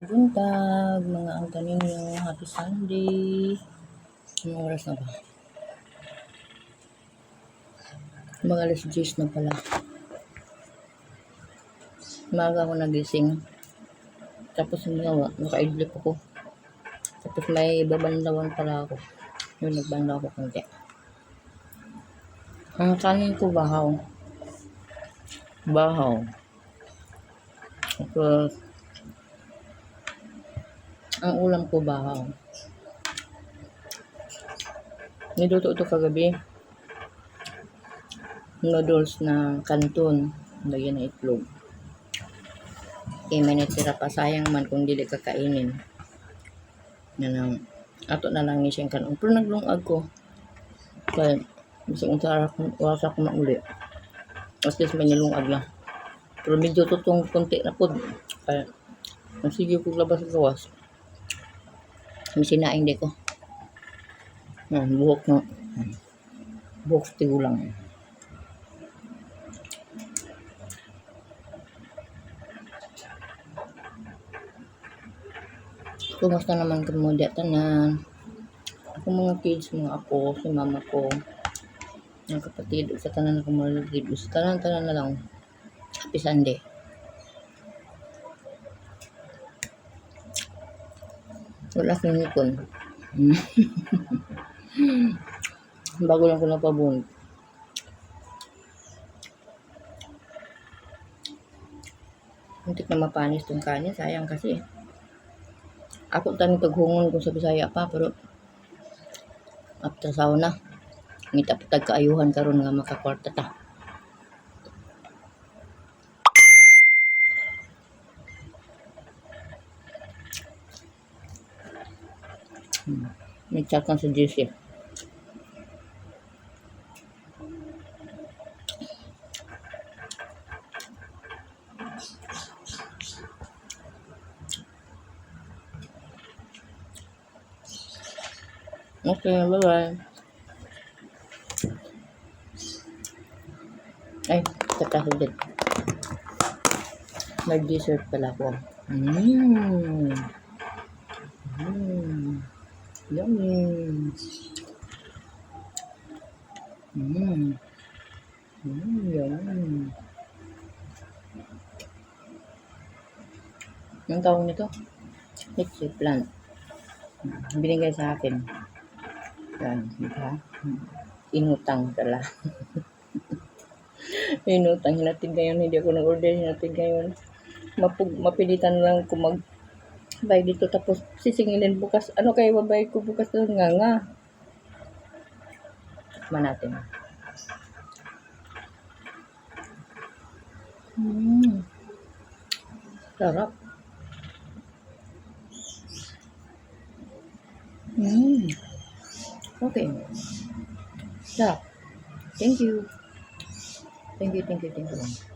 Buntag, mga ang ninyo. Happy Sunday. Anong oras na ba? Mga alas 10 na pala. Maga ako nagising. Tapos yung ginawa, naka-idlip ako. Tapos may babanlawan pala ako. Yun, nagbanlaw ako konti. Ang kanin ko bahaw. Bahaw. Tapos, ang ulam ko bahaw. Niluto ito kagabi. Noodles na kanton. Lagyan ng itlog. Eh, may natira pa. Sayang man kung dili kakainin. Yan ang ato na lang ni siyang kanon. Pero naglungag ko. Kaya, gusto kong sarap, oras ako mauli. At least may nilungag na. Pero medyo tutong konti na po. Kaya, sige ko labas sa gawas. May sinaing di ko. Yan, buhok. Yan. Buhok sa tigulang. Kumusta naman di tanan? Ako mga kids, mga ako, si mama ko, ang kapatid, sa tanan ako mga kids, sa tanan tanan na lang. Happy Sunday. Wala akong hipon. Bago lang ko napabunod. Muntik na mapanis tong kanin. Sayang kasi. Ako tani paghungon ko sa Bisaya pa. Pero after sauna. Ngita pa tagkaayuhan karon nga makakwarta ta. Hmm. May kan sa GC. Okay, bye-bye. Ay, kakahigit. May dessert pala ko. Mmm. Mmm. Yummy. Mmm. Mmm, yummy. Ang tawag nito? Pixie plant. Binigay sa akin. Yan, di ba? Inutang pala. Inutang natin ngayon. Hindi ako nag-order natin ngayon. Mapug, mapilitan lang ko mag buy dito tapos sisingilin bukas. Ano kayo babay ko bukas doon nga nga. Tikman natin. Mm. Sarap. Mm. Okay. Sarap. Thank you. Thank you, thank you, thank you.